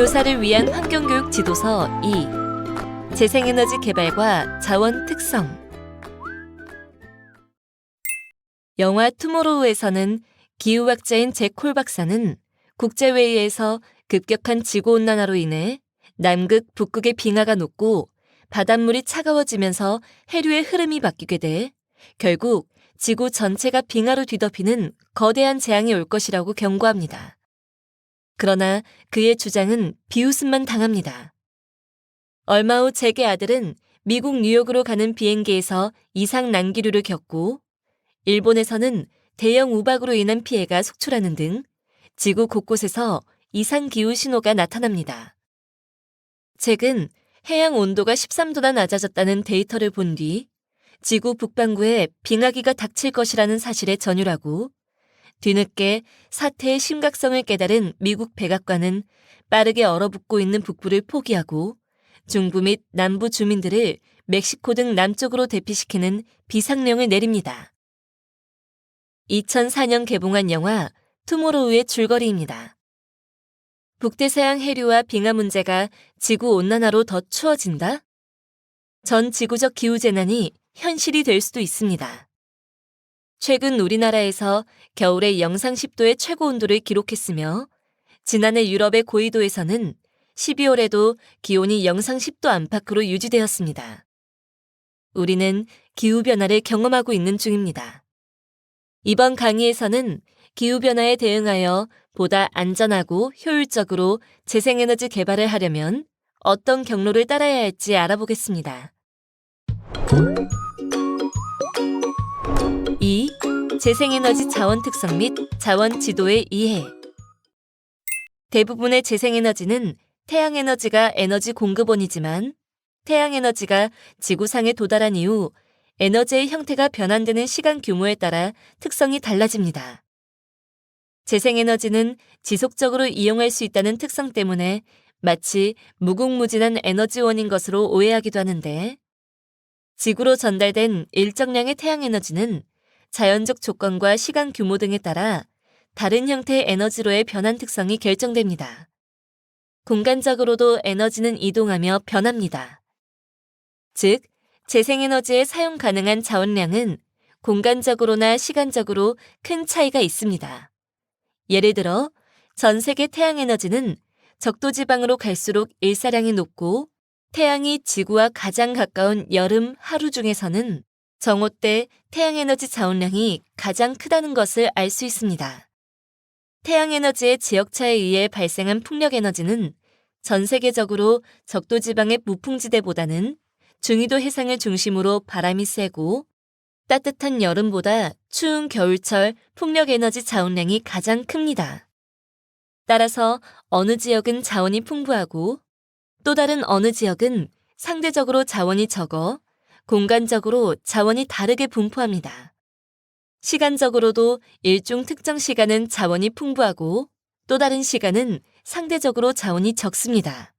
교사를 위한 환경교육 지도서 2. 재생에너지 개발과 자원 특성. 영화 투모로우에서는 기후학자인 잭콜 박사는 국제회의에서 급격한 지구온난화로 인해 남극, 북극의 빙하가 녹고 바닷물이 차가워지면서 해류의 흐름이 바뀌게 돼 결국 지구 전체가 빙하로 뒤덮이는 거대한 재앙이 올 것이라고 경고합니다. 그러나 그의 주장은 비웃음만 당합니다. 얼마 후 잭의 아들은 미국 뉴욕으로 가는 비행기에서 이상 난기류를 겪고 일본에서는 대형 우박으로 인한 피해가 속출하는 등 지구 곳곳에서 이상 기후 신호가 나타납니다. 잭은 해양 온도가 13도나 낮아졌다는 데이터를 본 뒤 지구 북반구에 빙하기가 닥칠 것이라는 사실에 전율하고 뒤늦게 사태의 심각성을 깨달은 미국 백악관은 빠르게 얼어붙고 있는 북부를 포기하고 중부 및 남부 주민들을 멕시코 등 남쪽으로 대피시키는 비상령을 내립니다. 2004년 개봉한 영화 투모로우의 줄거리입니다. 북대서양 해류와 빙하 문제가 지구 온난화로 더 추워진다? 전 지구적 기후 재난이 현실이 될 수도 있습니다. 최근 우리나라에서 겨울에 영상 10도의 최고 온도를 기록했으며 지난해 유럽의 고위도에서는 12월에도 기온이 영상 10도 안팎으로 유지되었습니다. 우리는 기후변화를 경험하고 있는 중입니다. 이번 강의에서는 기후변화에 대응하여 보다 안전하고 효율적으로 재생에너지 개발을 하려면 어떤 경로를 따라야 할지 알아보겠습니다. 재생에너지 자원 특성 및 자원 지도의 이해. 대부분의 재생에너지는 태양에너지가 에너지 공급원이지만 태양에너지가 지구상에 도달한 이후 에너지의 형태가 변환되는 시간 규모에 따라 특성이 달라집니다. 재생에너지는 지속적으로 이용할 수 있다는 특성 때문에 마치 무궁무진한 에너지원인 것으로 오해하기도 하는데 지구로 전달된 일정량의 태양에너지는 자연적 조건과 시간 규모 등에 따라 다른 형태의 에너지로의 변환 특성이 결정됩니다. 공간적으로도 에너지는 이동하며 변합니다. 즉, 재생에너지의 사용 가능한 자원량은 공간적으로나 시간적으로 큰 차이가 있습니다. 예를 들어, 전 세계 태양에너지는 적도지방으로 갈수록 일사량이 높고 태양이 지구와 가장 가까운 여름 하루 중에서는 정오 때 태양에너지 자원량이 가장 크다는 것을 알 수 있습니다. 태양에너지의 지역차에 의해 발생한 풍력에너지는 전 세계적으로 적도 지방의 무풍지대보다는 중위도 해상을 중심으로 바람이 세고 따뜻한 여름보다 추운 겨울철 풍력에너지 자원량이 가장 큽니다. 따라서 어느 지역은 자원이 풍부하고 또 다른 어느 지역은 상대적으로 자원이 적어 공간적으로 자원이 다르게 분포합니다. 시간적으로도 일종 특정 시간은 자원이 풍부하고 또 다른 시간은 상대적으로 자원이 적습니다.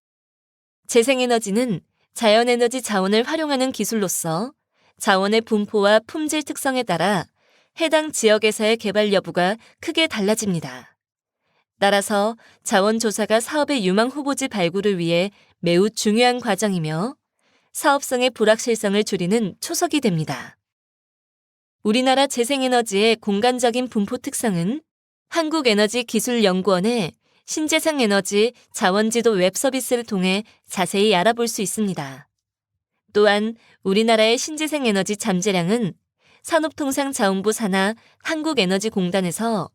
재생에너지는 자연에너지 자원을 활용하는 기술로서 자원의 분포와 품질 특성에 따라 해당 지역에서의 개발 여부가 크게 달라집니다. 따라서 자원조사가 사업의 유망 후보지 발굴을 위해 매우 중요한 과정이며 사업성의 불확실성을 줄이는 초석이 됩니다. 우리나라 재생에너지의 공간적인 분포 특성은 한국에너지기술연구원의 신재생 에너지 자원지도 웹 서비스를 통해 자세히 알아볼 수 있습니다. 또한 우리나라의 신재생 에너지 잠재량은 산업통상자원부 산하 한국에너지공단에서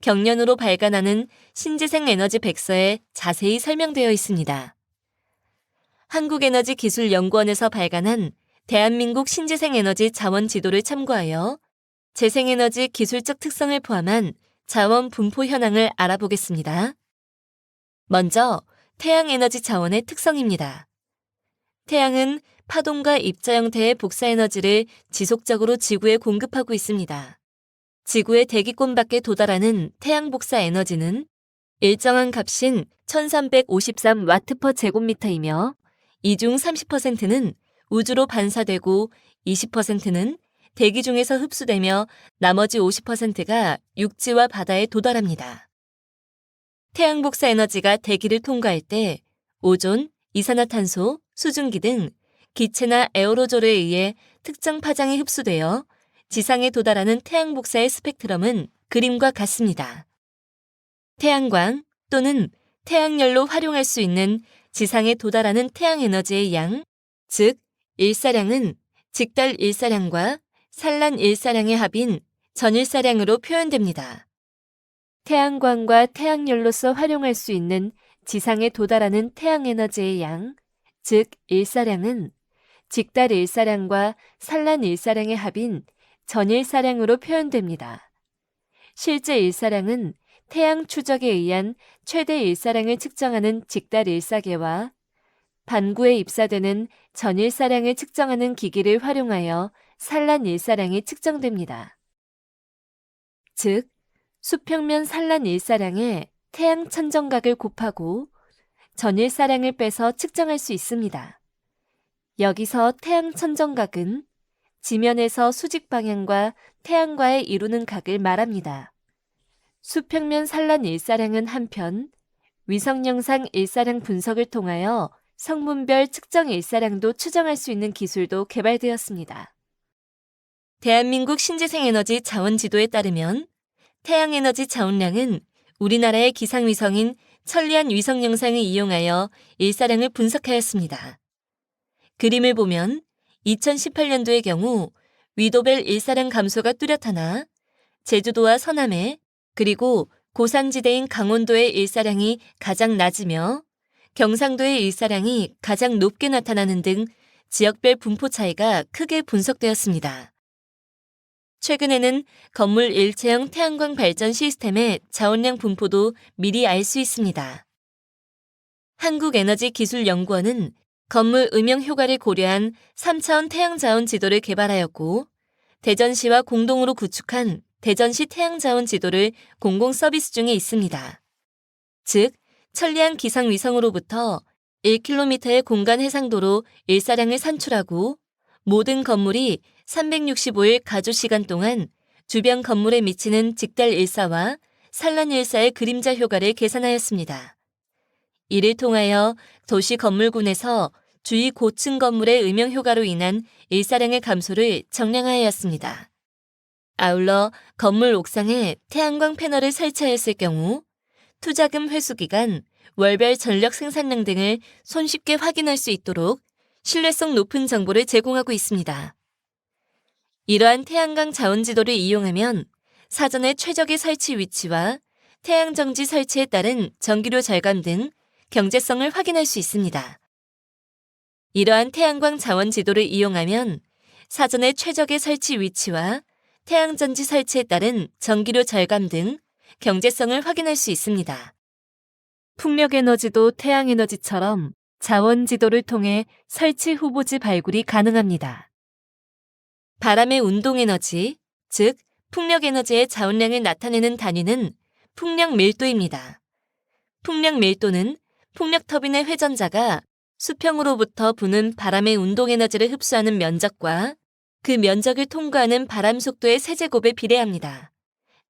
경년으로 발간하는 신재생 에너지 백서에 자세히 설명되어 있습니다. 한국에너지기술연구원에서 발간한 대한민국 신재생 에너지 자원 지도를 참고하여 재생에너지 기술적 특성을 포함한 자원 분포 현황을 알아보겠습니다. 먼저 태양에너지 자원의 특성입니다. 태양은 파동과 입자 형태의 복사 에너지를 지속적으로 지구에 공급하고 있습니다. 지구의 대기권 밖에 도달하는 태양 복사 에너지는 일정한 값인 1353와트 퍼 제곱미터이며 이 중 30%는 우주로 반사되고 20%는 대기 중에서 흡수되며 나머지 50%가 육지와 바다에 도달합니다. 태양 복사 에너지가 대기를 통과할 때 오존, 이산화탄소, 수증기 등 기체나 에어로졸에 의해 특정 파장이 흡수되어 지상에 도달하는 태양 복사의 스펙트럼은 그림과 같습니다. 태양광 또는 태양열로 활용할 수 있는 지상에 도달하는 태양 에너지의 양, 즉 일사량은 직달 일사량과 산란 일사량의 합인 전일사량으로 표현됩니다. 태양광과 태양열로서 활용할 수 있는 지상에 도달하는 태양 에너지의 양, 즉 일사량은 직달 일사량과 산란 일사량의 합인 전일사량으로 표현됩니다. 실제 일사량은 태양 추적에 의한 최대 일사량을 측정하는 직달 일사계와 반구에 입사되는 전일사량을 측정하는 기기를 활용하여 산란 일사량이 측정됩니다. 즉, 수평면 산란 일사량에 태양 천정각을 곱하고 전일사량을 빼서 측정할 수 있습니다. 여기서 태양 천정각은 지면에서 수직 방향과 태양과의 이루는 각을 말합니다. 수평면 산란 일사량은 한편 위성 영상 일사량 분석을 통하여 성분별 측정 일사량도 추정할 수 있는 기술도 개발되었습니다. 대한민국 신재생에너지 자원지도에 따르면 태양에너지 자원량은 우리나라의 기상위성인 천리안 위성 영상을 이용하여 일사량을 분석하였습니다. 그림을 보면 2018년도의 경우 위도벨 일사량 감소가 뚜렷하나 제주도와 서남해 그리고 고산지대인 강원도의 일사량이 가장 낮으며 경상도의 일사량이 가장 높게 나타나는 등 지역별 분포 차이가 크게 분석되었습니다. 최근에는 건물 일체형 태양광 발전 시스템의 자원량 분포도 미리 알 수 있습니다. 한국에너지기술연구원은 건물 음영 효과를 고려한 3차원 태양자원 지도를 개발하였고 대전시와 공동으로 구축한 대전시 태양자원 지도를 공공 서비스 중에 있습니다. 즉, 천리안 기상위성으로부터 1km의 공간 해상도로 일사량을 산출하고 모든 건물이 365일 가주 시간 동안 주변 건물에 미치는 직달 일사와 산란 일사의 그림자 효과를 계산하였습니다. 이를 통하여 도시 건물군에서 주위 고층 건물의 음영 효과로 인한 일사량의 감소를 정량하였습니다. 아울러 건물 옥상에 태양광 패널을 설치하였을 경우 투자금 회수 기간, 월별 전력 생산량 등을 손쉽게 확인할 수 있도록 신뢰성 높은 정보를 제공하고 있습니다. 이러한 태양광 자원 지도를 이용하면 사전에 최적의 설치 위치와 태양정지 설치에 따른 전기료 절감 등 경제성을 확인할 수 있습니다. 이러한 태양광 자원 지도를 이용하면 사전에 최적의 설치 위치와 태양전지 설치에 따른 전기료 절감 등 경제성을 확인할 수 있습니다. 풍력에너지도 태양에너지처럼 자원 지도를 통해 설치 후보지 발굴이 가능합니다. 바람의 운동에너지, 즉 풍력에너지의 자원량을 나타내는 단위는 풍력 밀도입니다. 풍력 밀도는 풍력 터빈의 회전자가 수평으로부터 부는 바람의 운동 에너지를 흡수하는 면적과 그 면적을 통과하는 바람 속도의 세제곱에 비례합니다.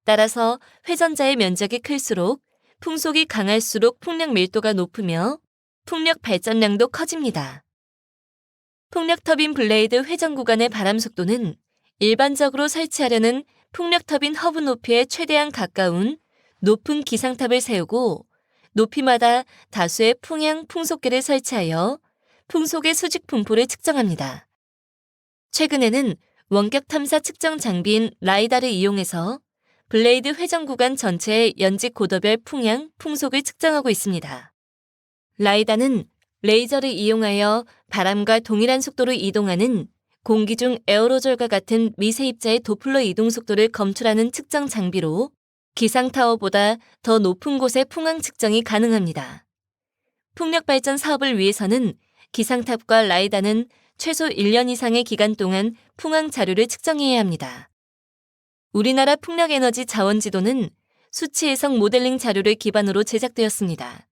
따라서 회전자의 면적이 클수록 풍속이 강할수록 풍력 밀도가 높으며 풍력 발전량도 커집니다. 풍력 터빈 블레이드 회전 구간의 바람 속도는 일반적으로 설치하려는 풍력 터빈 허브 높이에 최대한 가까운 높은 기상탑을 세우고 높이마다 다수의 풍향 풍속계를 설치하여 풍속의 수직 분포를 측정합니다. 최근에는 원격 탐사 측정 장비인 라이다를 이용해서 블레이드 회전 구간 전체의 연직 고도별 풍향, 풍속을 측정하고 있습니다. 라이다는 레이저를 이용하여 바람과 동일한 속도로 이동하는 공기 중 에어로졸과 같은 미세 입자의 도플러 이동 속도를 검출하는 측정 장비로 기상타워보다 더 높은 곳의 풍황 측정이 가능합니다. 풍력 발전 사업을 위해서는 기상탑과 라이다는 최소 1년 이상의 기간 동안 풍황 자료를 측정해야 합니다. 우리나라 풍력에너지 자원 지도는 수치 해석 모델링 자료를 기반으로 제작되었습니다.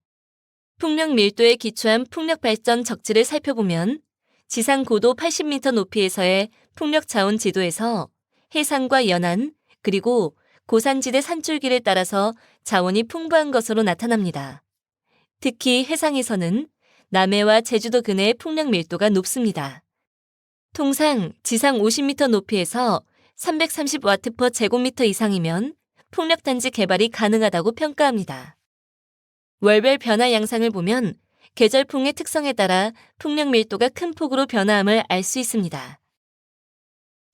풍력 밀도에 기초한 풍력 발전 적지를 살펴보면 지상 고도 80m 높이에서의 풍력 자원 지도에서 해상과 연안 그리고 고산지대 산줄기를 따라서 자원이 풍부한 것으로 나타납니다. 특히 해상에서는 남해와 제주도 근해의 풍력 밀도가 높습니다. 통상 지상 50m 높이에서 330와트 제곱미터 이상이면 풍력 단지 개발이 가능하다고 평가합니다. 월별 변화 양상을 보면 계절풍의 특성에 따라 풍력 밀도가 큰 폭으로 변화함을 알 수 있습니다.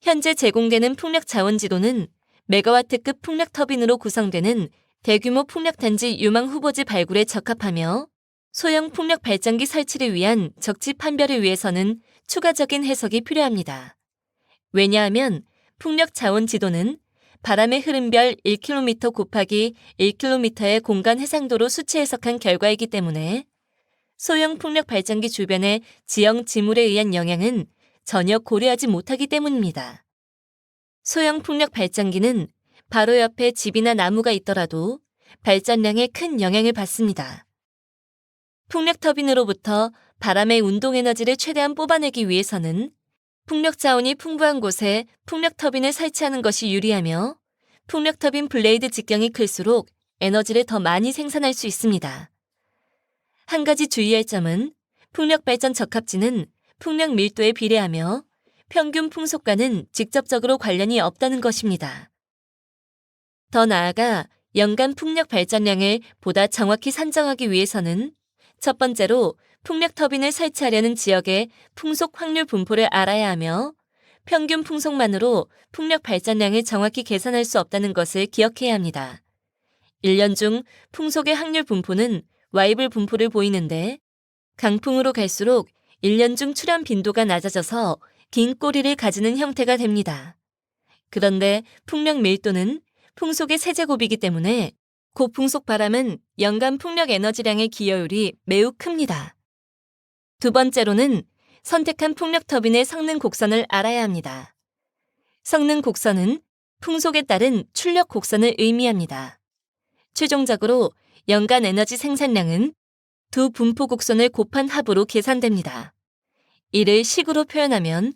현재 제공되는 풍력 자원 지도는 메가와트급 풍력 터빈으로 구성되는 대규모 풍력 단지 유망 후보지 발굴에 적합하며 소형 풍력 발전기 설치를 위한 적지 판별을 위해서는 추가적인 해석이 필요합니다. 왜냐하면 풍력 자원 지도는 바람의 흐름별 1km 곱하기 1km의 공간 해상도로 수치 해석한 결과이기 때문에 소형 풍력 발전기 주변의 지형 지물에 의한 영향은 전혀 고려하지 못하기 때문입니다. 소형 풍력 발전기는 바로 옆에 집이나 나무가 있더라도 발전량에 큰 영향을 받습니다. 풍력 터빈으로부터 바람의 운동 에너지를 최대한 뽑아내기 위해서는 풍력 자원이 풍부한 곳에 풍력 터빈을 설치하는 것이 유리하며 풍력 터빈 블레이드 직경이 클수록 에너지를 더 많이 생산할 수 있습니다. 한 가지 주의할 점은 풍력 발전 적합지는 풍력 밀도에 비례하며 평균 풍속과는 직접적으로 관련이 없다는 것입니다. 더 나아가 연간 풍력 발전량을 보다 정확히 산정하기 위해서는 첫 번째로 풍력 터빈을 설치하려는 지역의 풍속 확률 분포를 알아야 하며 평균 풍속만으로 풍력 발전량을 정확히 계산할 수 없다는 것을 기억해야 합니다. 1년 중 풍속의 확률 분포는 와이블 분포를 보이는데 강풍으로 갈수록 1년 중 출현 빈도가 낮아져서 긴 꼬리를 가지는 형태가 됩니다. 그런데 풍력 밀도는 풍속의 세제곱이기 때문에 고풍속 바람은 연간 풍력 에너지량의 기여율이 매우 큽니다. 두 번째로는 선택한 풍력 터빈의 성능 곡선을 알아야 합니다. 성능 곡선은 풍속에 따른 출력 곡선을 의미합니다. 최종적으로 연간 에너지 생산량은 두 분포 곡선을 곱한 합으로 계산됩니다. 이를 식으로 표현하면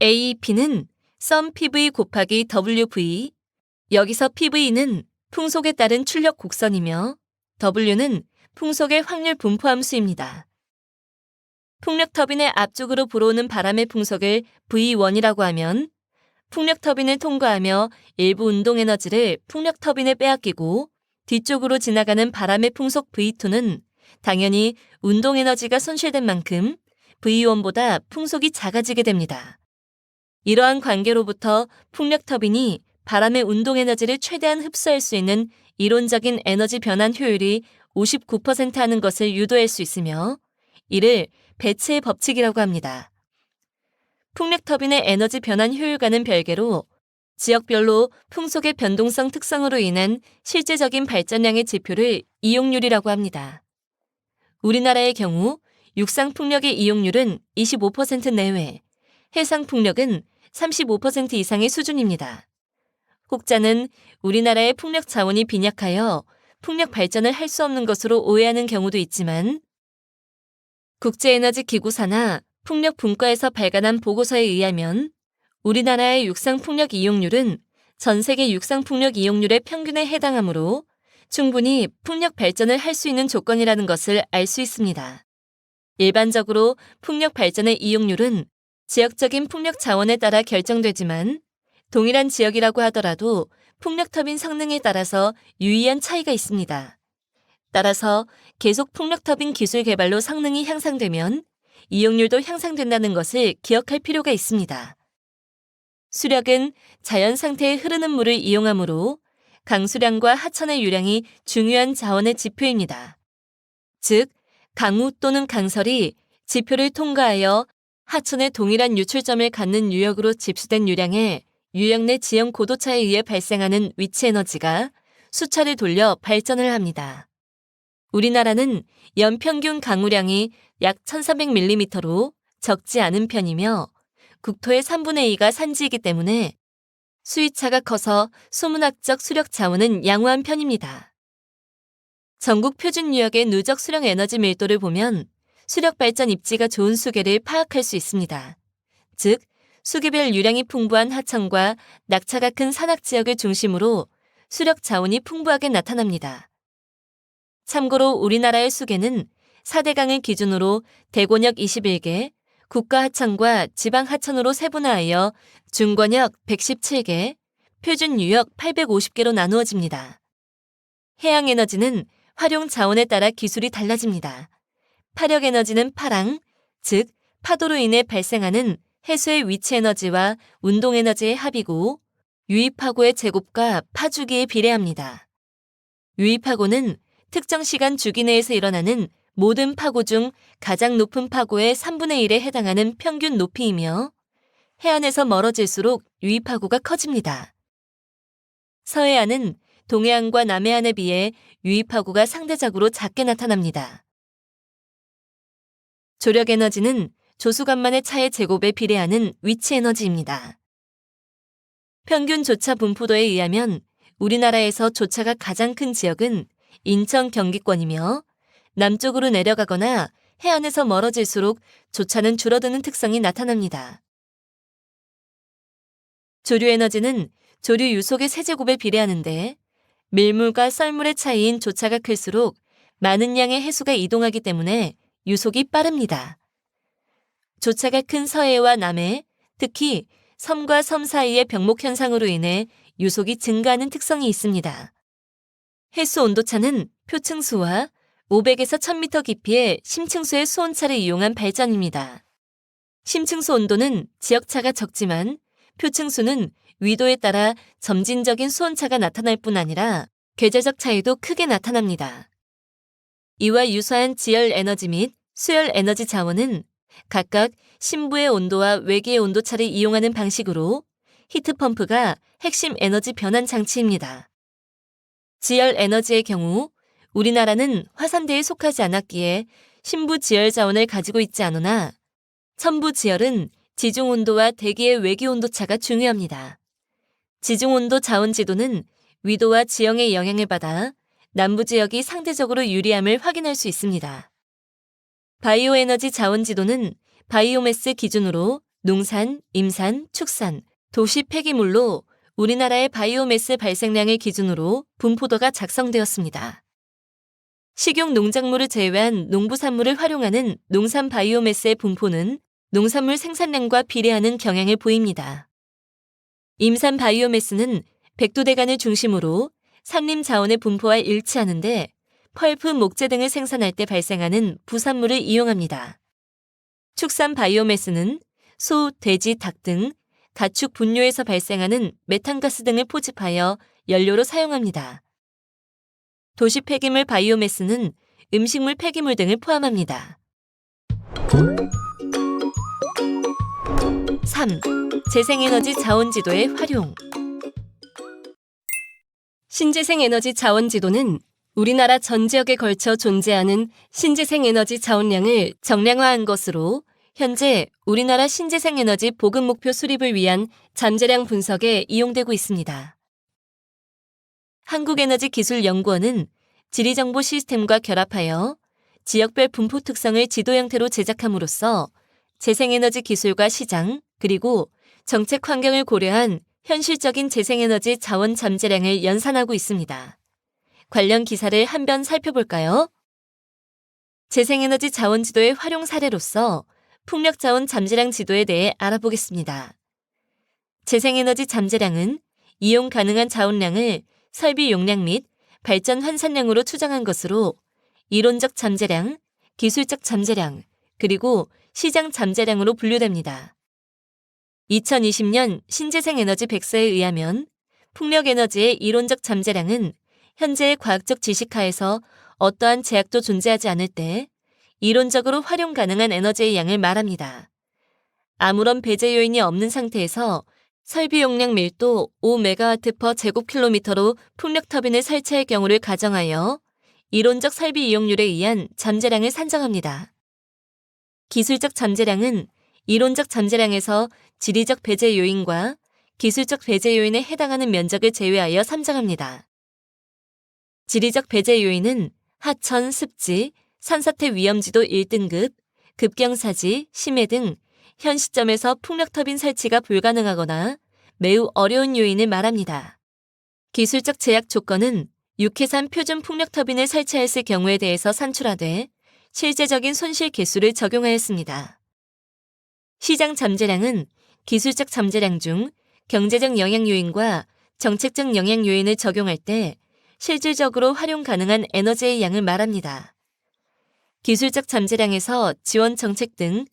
AEP는 sum PV 곱하기 WV, 여기서 PV는 풍속에 따른 출력 곡선이며 W는 풍속의 확률 분포 함수입니다. 풍력 터빈의 앞쪽으로 불어오는 바람의 풍속을 V1이라고 하면 풍력 터빈을 통과하며 일부 운동 에너지를 풍력 터빈에 빼앗기고 뒤쪽으로 지나가는 바람의 풍속 V2는 당연히 운동 에너지가 손실된 만큼 V1보다 풍속이 작아지게 됩니다. 이러한 관계로부터 풍력 터빈이 바람의 운동 에너지를 최대한 흡수할 수 있는 이론적인 에너지 변환 효율이 59% 하는 것을 유도할 수 있으며 이를 배치의 법칙이라고 합니다. 풍력 터빈의 에너지 변환 효율과는 별개로 지역별로 풍속의 변동성 특성으로 인한 실제적인 발전량의 지표를 이용률이라고 합니다. 우리나라의 경우 육상 풍력의 이용률은 25% 내외, 해상 풍력은 35% 이상의 수준입니다. 혹자는 우리나라의 풍력 자원이 빈약하여 풍력 발전을 할 수 없는 것으로 오해하는 경우도 있지만 국제에너지기구사나 풍력 분과에서 발간한 보고서에 의하면 우리나라의 육상 풍력 이용률은 전 세계 육상 풍력 이용률의 평균에 해당하므로 충분히 풍력 발전을 할 수 있는 조건이라는 것을 알 수 있습니다. 일반적으로 풍력 발전의 이용률은 지역적인 풍력 자원에 따라 결정되지만 동일한 지역이라고 하더라도 풍력 터빈 성능에 따라서 유의한 차이가 있습니다. 따라서 계속 풍력 터빈 기술 개발로 성능이 향상되면 이용률도 향상된다는 것을 기억할 필요가 있습니다. 수력은 자연 상태에 흐르는 물을 이용하므로 강수량과 하천의 유량이 중요한 자원의 지표입니다. 즉, 강우 또는 강설이 지표를 통과하여 하천의 동일한 유출점을 갖는 유역으로 집수된 유량에 유역 내 지형 고도차에 의해 발생하는 위치 에너지가 수차를 돌려 발전을 합니다. 우리나라는 연평균 강우량이 약 1300mm로 적지 않은 편이며 국토의 3분의 2가 산지이기 때문에 수위차가 커서 소문학적 수력 자원은 양호한 편입니다. 전국 표준 유역의 누적 수력 에너지 밀도를 보면 수력 발전 입지가 좋은 수계를 파악할 수 있습니다. 즉, 수기별 유량이 풍부한 하천과 낙차가 큰 산악 지역을 중심으로 수력 자원이 풍부하게 나타납니다. 참고로 우리나라의 수계는 4대강을 기준으로 대곤역 21개, 국가 하천과 지방 하천으로 세분화하여 중권역 117개, 표준 유역 850개로 나누어집니다. 해양 에너지는 활용 자원에 따라 기술이 달라집니다. 파력 에너지는 파랑, 즉 파도로 인해 발생하는 해수의 위치 에너지와 운동 에너지의 합이고 유입하고의 제곱과 파주기에 비례합니다. 유입하고는 특정 시간 주기 내에서 일어나는 모든 파고 중 가장 높은 파고의 3분의 1에 해당하는 평균 높이이며 해안에서 멀어질수록 유입하고가 커집니다. 서해안은 동해안과 남해안에 비해 유입하고가 상대적으로 작게 나타납니다. 조력 에너지는 조수간만의 차의 제곱에 비례하는 위치 에너지입니다. 평균 조차 분포도에 의하면 우리나라에서 조차가 가장 큰 지역은 인천 경기권이며 남쪽으로 내려가거나 해안에서 멀어질수록 조차는 줄어드는 특성이 나타납니다. 조류 에너지는 조류 유속의 세제곱에 비례하는데 밀물과 썰물의 차이인 조차가 클수록 많은 양의 해수가 이동하기 때문에 유속이 빠릅니다. 조차가 큰 서해와 남해, 특히 섬과 섬 사이의 병목 현상으로 인해 유속이 증가하는 특성이 있습니다. 해수 온도차는 표층수와 500에서 1000m 깊이의 심층수의 수온차를 이용한 발전입니다. 심층수 온도는 지역차가 적지만 표층수는 위도에 따라 점진적인 수온차가 나타날 뿐 아니라 계절적 차이도 크게 나타납니다. 이와 유사한 지열 에너지 및 수열 에너지 자원은 각각 심부의 온도와 외기의 온도 차를 이용하는 방식으로 히트펌프가 핵심 에너지 변환 장치입니다. 지열 에너지의 경우 우리나라는 화산대에 속하지 않았기에 신부 지열 자원을 가지고 있지 않으나 첨부 지열은 지중 온도와 대기의 외기 온도 차가 중요합니다. 지중 온도 자원 지도는 위도와 지형의 영향을 받아 남부 지역이 상대적으로 유리함을 확인할 수 있습니다. 바이오 에너지 자원 지도는 바이오매스 기준으로 농산, 임산, 축산, 도시 폐기물로 우리나라의 바이오매스 발생량을 기준으로 분포도가 작성되었습니다. 식용 농작물을 제외한 농부산물을 활용하는 농산 바이오매스의 분포는 농산물 생산량과 비례하는 경향을 보입니다. 임산 바이오매스는 백두대간을 중심으로 산림 자원의 분포와 일치하는데 펄프, 목재 등을 생산할 때 발생하는 부산물을 이용합니다. 축산 바이오매스는 소, 돼지, 닭 등 가축 분뇨에서 발생하는 메탄가스 등을 포집하여 연료로 사용합니다. 도시 폐기물 바이오매스는 음식물 폐기물 등을 포함합니다. 3. 재생에너지 자원지도의 활용 신재생에너지 자원지도는 우리나라 전 지역에 걸쳐 존재하는 신재생 에너지 자원량을 정량화한 것으로 현재 우리나라 신재생 에너지 보급 목표 수립을 위한 잠재량 분석에 이용되고 있습니다. 한국에너지기술연구원은 지리정보 시스템과 결합하여 지역별 분포 특성을 지도 형태로 제작함으로써 재생에너지 기술과 시장, 그리고 정책 환경을 고려한 현실적인 재생에너지 자원 잠재량을 연산하고 있습니다. 관련 기사를 한번 살펴볼까요? 재생에너지 자원 지도의 활용 사례로서 풍력 자원 잠재량 지도에 대해 알아보겠습니다. 재생에너지 잠재량은 이용 가능한 자원량을 설비 용량 및 발전 환산량으로 추정한 것으로 이론적 잠재량, 기술적 잠재량, 그리고 시장 잠재량으로 분류됩니다. 2020년 신재생에너지 백서에 의하면 풍력에너지의 이론적 잠재량은 현재의 과학적 지식하에서 어떠한 제약도 존재하지 않을 때 이론적으로 활용 가능한 에너지의 양을 말합니다. 아무런 배제 요인이 없는 상태에서 설비 용량 밀도 5메가와트 제곱킬로미터로 풍력 터빈을 설치할 경우를 가정하여 이론적 설비 이용률에 의한 잠재량을 산정합니다. 기술적 잠재량은 이론적 잠재량에서 지리적 배제 요인과 기술적 배제 요인에 해당하는 면적을 제외하여 산정합니다. 지리적 배제 요인은 하천, 습지, 산사태 위험지도 1등급, 급경사지, 심해 등 현 시점에서 풍력터빈 설치가 불가능하거나 매우 어려운 요인을 말합니다. 기술적 제약 조건은 육해산 표준 풍력 터빈을 설치했을 경우에 대해서 산출하되 실제적인 손실 개수를 적용하였습니다. 시장 잠재량은 기술적 잠재량 중 경제적 영향 요인과 정책적 영향 요인을 적용할 때 실질적으로 활용 가능한 에너지의 양을 말합니다. 기술적 잠재량에서 지원 정책 등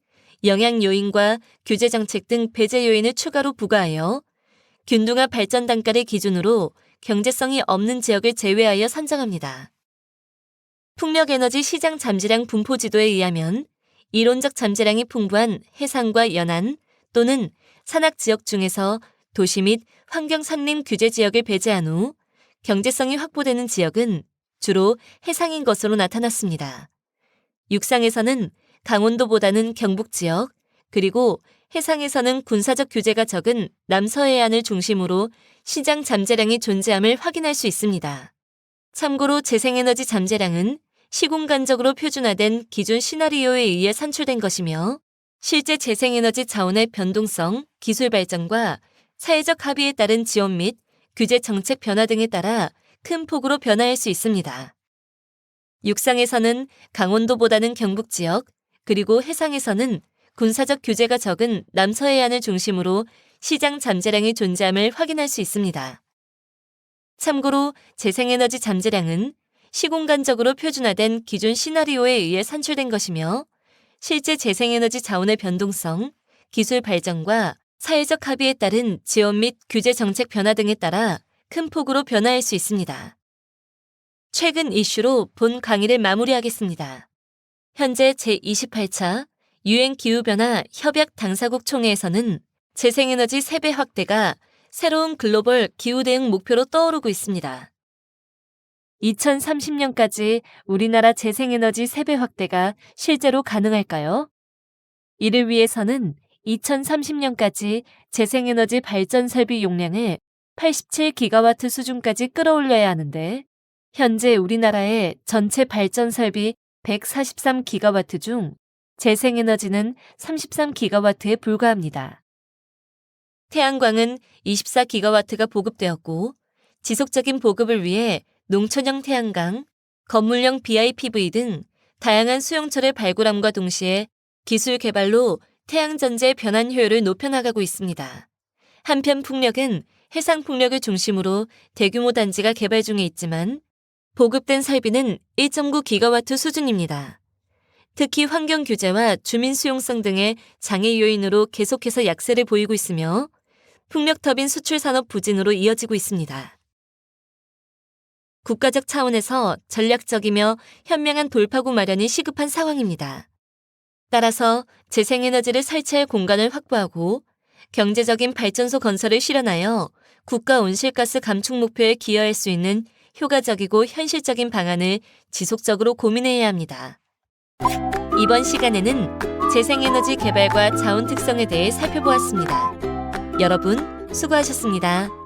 영향 요인과 규제 정책 등 배제 요인을 추가로 부과하여 균등화 발전 단가를 기준으로 경제성이 없는 지역을 제외하여 산정합니다. 풍력 에너지 시장 잠재량 분포 지도에 의하면 이론적 잠재량이 풍부한 해상과 연안 또는 산악 지역 중에서 도시 및 환경 산림 규제 지역을 배제한 후 경제성이 확보되는 지역은 주로 해상인 것으로 나타났습니다. 육상에서는 강원도보다는 경북 지역, 그리고 해상에서는 군사적 규제가 적은 남서해안을 중심으로 시장 잠재량이 존재함을 확인할 수 있습니다. 참고로 재생에너지 잠재량은 시공간적으로 표준화된 기존 시나리오에 의해 산출된 것이며 실제 재생에너지 자원의 변동성, 기술 발전과 사회적 합의에 따른 지원 및 규제 정책 변화 등에 따라 큰 폭으로 변화할 수 있습니다. 육상에서는 강원도보다는 경북 지역, 그리고 해상에서는 군사적 규제가 적은 남서해안을 중심으로 시장 잠재량이 존재함을 확인할 수 있습니다. 참고로 재생에너지 잠재량은 시공간적으로 표준화된 기존 시나리오에 의해 산출된 것이며 실제 재생에너지 자원의 변동성, 기술 발전과 사회적 합의에 따른 지원 및 규제 정책 변화 등에 따라 큰 폭으로 변화할 수 있습니다. 최근 이슈로 본 강의를 마무리하겠습니다. 현재 제28차 유엔 기후변화 협약 당사국 총회에서는 재생에너지 3배 확대가 새로운 글로벌 기후 대응 목표로 떠오르고 있습니다. 2030년까지 우리나라 재생에너지 3배 확대가 실제로 가능할까요? 이를 위해서는 2030년까지 재생에너지 발전 설비 용량을 87기가와트 수준까지 끌어올려야 하는데 현재 우리나라의 전체 발전 설비 143기가와트 중 재생에너지는 33기가와트에 불과합니다. 태양광은 24기가와트가 보급되었고 지속적인 보급을 위해 농촌형 태양광, 건물형 BIPV 등 다양한 수용처를 발굴함과 동시에 기술 개발로 태양전지의 변환 효율을 높여나가고 있습니다. 한편 풍력은 해상 풍력을 중심으로 대규모 단지가 개발 중에 있지만 보급된 설비는 1.9 기가와트 수준입니다. 특히 환경 규제와 주민 수용성 등의 장애 요인으로 계속해서 약세를 보이고 있으며 풍력 터빈 수출 산업 부진으로 이어지고 있습니다. 국가적 차원에서 전략적이며 현명한 돌파구 마련이 시급한 상황입니다. 따라서 재생에너지를 설치할 공간을 확보하고 경제적인 발전소 건설을 실현하여 국가 온실가스 감축 목표에 기여할 수 있는 효과적이고 현실적인 방안을 지속적으로 고민해야 합니다. 이번 시간에는 재생에너지 개발과 자원 특성에 대해 살펴보았습니다. 여러분, 수고하셨습니다.